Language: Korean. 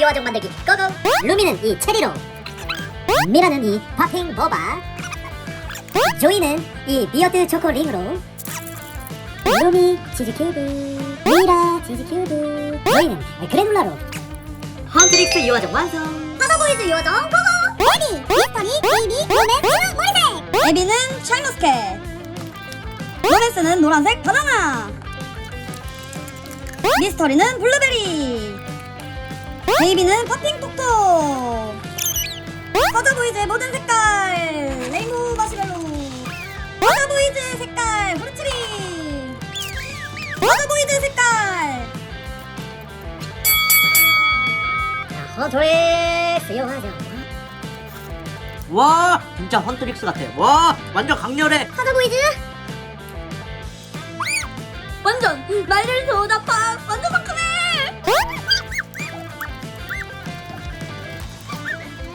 만들기. 고고! 루미는 이 체리로. 미라는 이 파핑 보바. 조이는 이 비어드 초코 링으로. 루미 치즈 큐브. 미라 치즈 큐브. 조이는 그래놀라로. 헌트릭스 요화정 완성. 파더보이즈 요화정 고고! 에비 베이비 롬의 블루 머리색! 에비는 샤인머스켓 로맨스는 노란색 바나나 미스터리는 블루베리 베이비는 퍼핑 톡톡. 퍼져보이즈의 모든 색깔. 레인보우 마시멜로. 퍼져보이즈의 색깔 브루치리. 퍼져보이즈 색깔. 자, 헌트릭스 요화정 와 진짜 헌트릭스 같아. 와 완전 강렬해. 파더보이즈? 완전. 말을 소다파